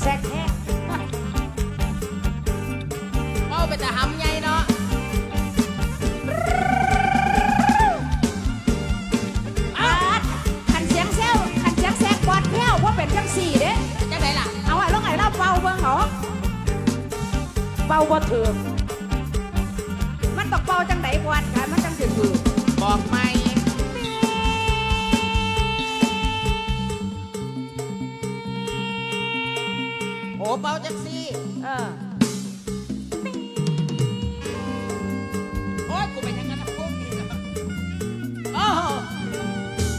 แซกแห้งเมาเป็นแต่หำใหญ่เนาะอาดขันเสียงเซลขันเสียงแซกบอดแพ้วว่าเป็นจังสี่เด้ จังไดล่ะ เอาไว้ลงไห้เราเป่าเบิ่งเหรอเป่าบ่ถึงมันต้องเป่าจังไดบอดค่ะมันจังสิถือบอกไม่โเบาจังซี่เออโอ้ยกูเป็นอยังไงนะพวกนี้นะโอ้โห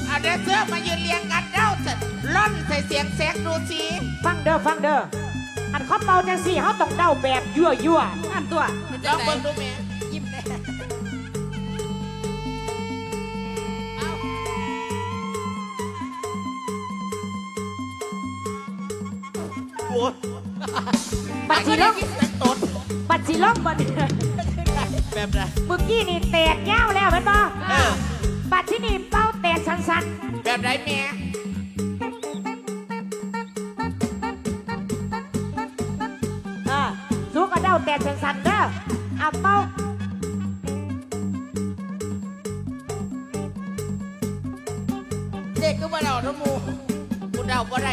เอาเดนเซอร์มายืนเรียงกันเด้าเสร็จล่อนใส่เสียงแซกดูสิฟังเด้อฟังเด้ออันเขาเป่าจังสี่เขาต้องเดาแบบยั่วยั่วๆอันตัวลองเบิ่งดูแม่ยิ้มแน่เอาโอ้ย บัดสิล่องเสียงตดบัดสิล่องบัดแบบไหนเมื่อกี้นี่แตกยาวแล้วแมันบ่เออบัดที่นี่เป้าแตกสั้นแบบไหนแม่ๆอ่าสูกระเด้าแตกสั้นๆเด้อเอาเป้าเด็กก็มาเดาทั้งหมูกูเดาบ่ได้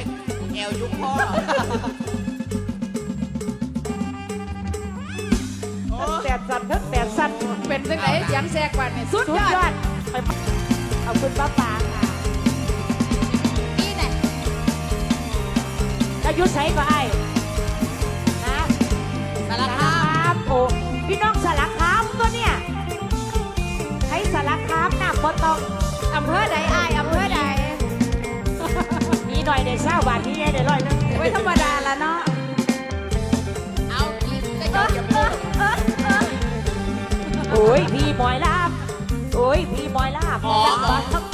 แอวยุคพ่อโอ้ สั้นทั้งแตกสั้นเป็นจังไหนเสียงแซกวันนี่สุสุดดยยออดดไปเอาคุณป้าปางค่ะนี่แหละแล้วอยุใส่ก็ไอ้นะสารคามมโอ้พี่น้องสารคามตัวเนี่ยให้สารคามน้ำบ่ต้องอำเภอใดอ้ายอำเภอใดมีหน่อยได้เศร้าบาทนี้ได้ร้อยหนึง ไว้ธรรมดาละเนาะเอาอีกก็จะอย่าพูดโอ้ ยพี่หมอยลาบโอ้ยพี่หมอยลาบทั้งบ้านทั้ง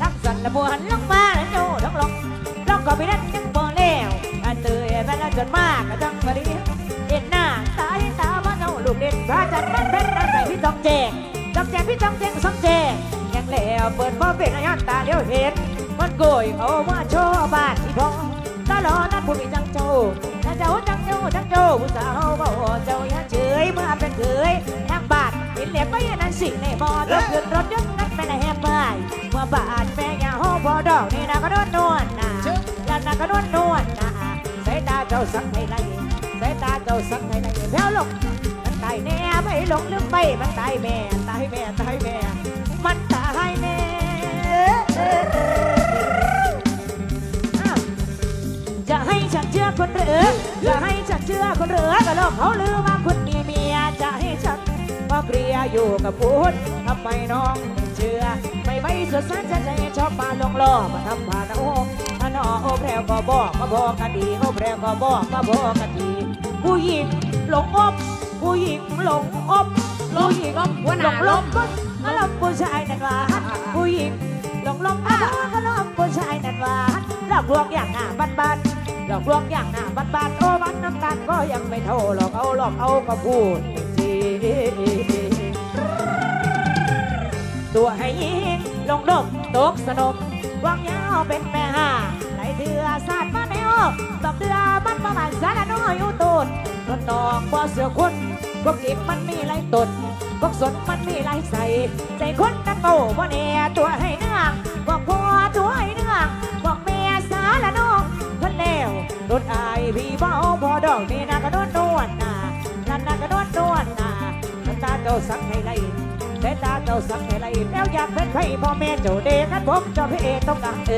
ทั้งสันละบัวหันลงมาแล้วโจทั้งลงลงก็ไปนั่นยังบ่แล้วอันเตยแม่ละจนมากก็จังมาดีเด่นหน้าตาเด่นตาบ้านเอาลูกเด่นพระจันทร์มันเป็นอะไรพี่ต้องแจงต้องแจงพี่ต้องแจงสองแจงยังแล้วเปิดบ่เป็นอายันตาเดียวเห็นมันโกยเอามาโชว์บ้านที่พ่อตลอดนั้นผู้มีจังโจถ้าเจ้าจังโจจังโจผู้สาวบ่เจ้าอย่าเฉยเมื่อเป็นเคยทางบ้าน เห็นเหลียบก็ยันนั้นสิ่งในมอรถขึ้นรถยึดนักไปในแฮมบายเมื่อบ้านแม่ยาห้องพอดอกนี่นะก็โดนนวลนะแล้วนะก็โดนนวลนะสายตาเจ้าสักให้ไรสายตาเจ้าสักให้ไรแพ้วลงมันตายแน่ไม่หลงลืมไปมันตายแม่ตายแม่ตายแม่มันตายแน่อ้าวจะให้ฉันเชื่อคนเหรือจะให้ฉันเชื่อคนเหรือก็โลกเขาลือว่าคุณมีเมียจะให้ฉัน มาเกลียอยู่กับคุณทำไมน้องไม่เชื่อ ไม่ไว้สุดสันจะใจชอบมาลงล่อมาทำผ่านโอ้ถ้าน้อโอ้แพรวก็บอกมาบอกกันดีโอ้แพรวก็บอกมาบอกกันดี ผู้หญิงหลงอบ ผู้หญิงหลงอบผู้หญิงหลงลมก็ก็ลมผู้ชายนั่นว่าผู้หญิงหลงลงอาก็ลงผู้ชายนั่นหวาหลอกลวงอย่างหน้าบ้านบ้านๆหลอกลวงอย่างหน้าบ้านบ้านๆโอ้มันน้ำตาลก็ยังไม่เท่าหลอกเอาหลอกเอาก็พูด ตัวให้ยิงลงดกตกสนมวางยาวเป็นแม่ห้าไหลเดือสาดมาแนวดอกเดือมันประมาณสารน้อยอยู่ตูดรถนองบ่เสือคนพวกเก็บมันมีไรตดพวกสนมันมีลายใส่ใจคนนั้นโตบ่แน่ตัวให้เนื่องบอกพ่อตัวให้เนื่องบอกแม่สาละน้องคนแล้วรถอายพี่เบาพอดอกนี่นะก็โดนนวดนานั่นนะก็โดนนวดนาน้ำตาเจ้าสักให้ไหลแต่ตาเจ้าสักให้ไรแล้วอยากเป็นใครพ่อแม่เจ้าเด็กนั้นผมเจ้าพี่เอต้องการเอ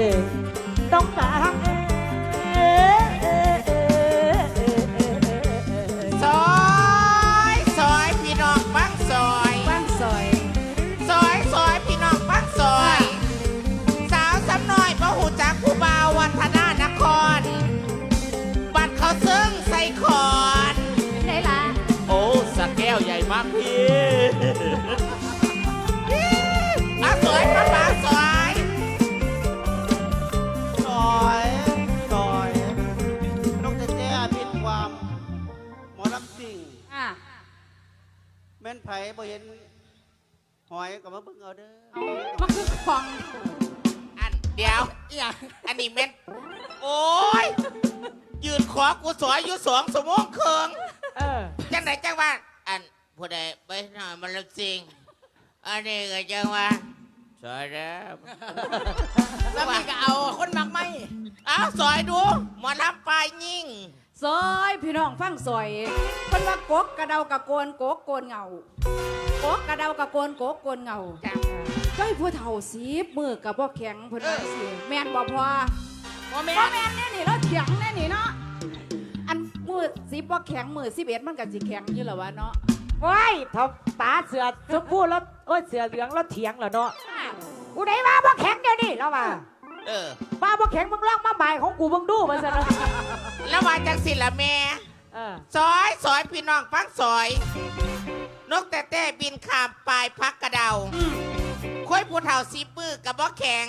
ต้องการ ก็มาเบิ่งเอาเด้อมันคือของอันเดี๋ยวอันนี้เม็ดโอ้ย ยืนคขอกูสอยอยู่สองสมงเคืองเออจังไหนจังว่า อันผู้ใดไปหน่อยมันละจริงอันนี้ก็จังว่าสอยแล้วแล้วมีก็เอาคนมักไม่เอาสอยดูหมอลำปลายยิ่ง ซอยพี่น้องฟังซอยเพิ่นว่ากกกระเดากระโกนกกโกนเงา กกกระเดากระโกนกกโกนเงาจ้ะเจ้ยผู้เฒ่าสีบมือกับบ่แข็งเพิ่นว่าสิแม่นบ่พอบ่แม่บ่นแม่นแน่นี่เราเถียงแน่นี่เนาะอันมือสิบ่แข็งมือ11มันก็สิแข็งอยู่แล้ววะเนาะว้ายทอตาเสือชมพูแล้วโอ้ยเสือเหลืองแล้วเถียงเหรอเนาะกูได้มาบ่แข็งเดี๋ยวนี้แล้วว่าเออมาบ่แข็งมึงลองมาบ่ายของกูมึงดูมันซะเนาะแล้วว่าจังสิละแม่เออซอยซอยพี่น้องฟังซอย นกแต่แต่บินข้ามปลายพักกระเดาค่อยผู้เฒ่าซีปื้อกับบ่แข็ง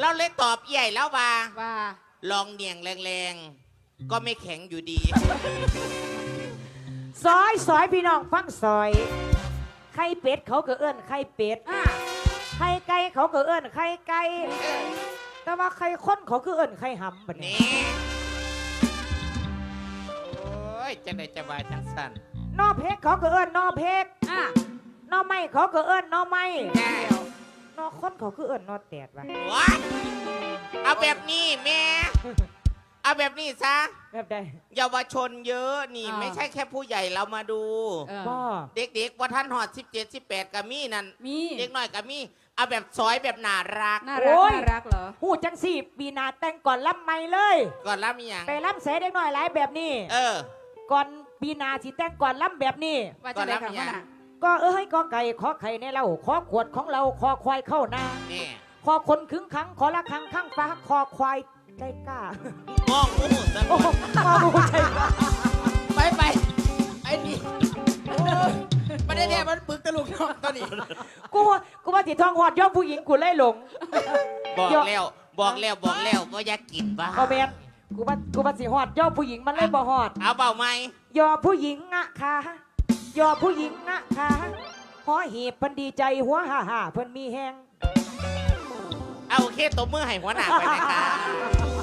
เราเลยตอบใหญ่แล้วว่า ว่าลองเนียงแรงๆ ก็ไม่แข็งอยู่ดี ซอยซอยพี่น้องฟังซอย ไข่เป็ดเขาก็เอื้อนไข่เป็ดอ่าไข่ไก่เขาก็เอื้อนไข่ไก่ แต่ว่าไข่ข้นเขาคือเอื้อนไข่หำแบบนี้นี่โอ้ยจะได้จะบายจังสัน นอเพกเขาก็เอื้อนนอเพกอ่านอไม้เขาก็เอื้อนนอไม้แน่นอข้นเขาคือเอื้อนนอแตดวะว้าเอาแบบนี้แม่ เอาแบบนี้ซะ แบบใดเยาวชนเยอะนี่ไม่ใช่แค่ผู้ใหญ่เรามาดู เออบ่เด็กๆว่าท่านหอด 17 18กับมี่นั่น มีเด็กน้อยกับมี่เอาแบบซอยแบบน่ารัก น่ารักน่ารักเหรอ หูจังสี่ปีหนาแต่งก่อนล่ำไม่เลย ก่อนรับมีอย่าง ไปล่ำเสเด็กน้อยหลายแบบนี้ เออ ก่อน ปีหนาสิแต่งก่อนล่ำแบบนี้ ว่าจะได้ก่อนรับค่ะอีกว่าอย่างน่ะก็เอ้ยก็ไก่ขอไข่ในเราขอขวดของเราขอควายเข้านานี่ขอคนขึงขังขอละคังข้างฟ้าขอควายใจกล้ามองอู้สะโอ้กดขอบูใจกล้าไปไปไอ้นี่โอ้ยประเด็นเนี่ยมันปึกตะลุกเนาะตอนนี้กูว่ากูว่าติดทองหอดย่อมผู้หญิงกูเลยหลง บอกเดี๋ยวแล้วบอกแล้วบอกแล้วก็อยากกินบ้าคอมเมนต์ กูว่ากูว่าสิหอดย่อผู้หญิงมันเลยบ่หอดเอาเบาไหมย่อผู้หญิงอะค่ะย่อผู้หญิงอะค่ะหอหีบเพิ่นดีใจหัวห่าห่าเพิ่นมีแหงเอาโอเคตบมือให้หัวหน้าไปนะคะ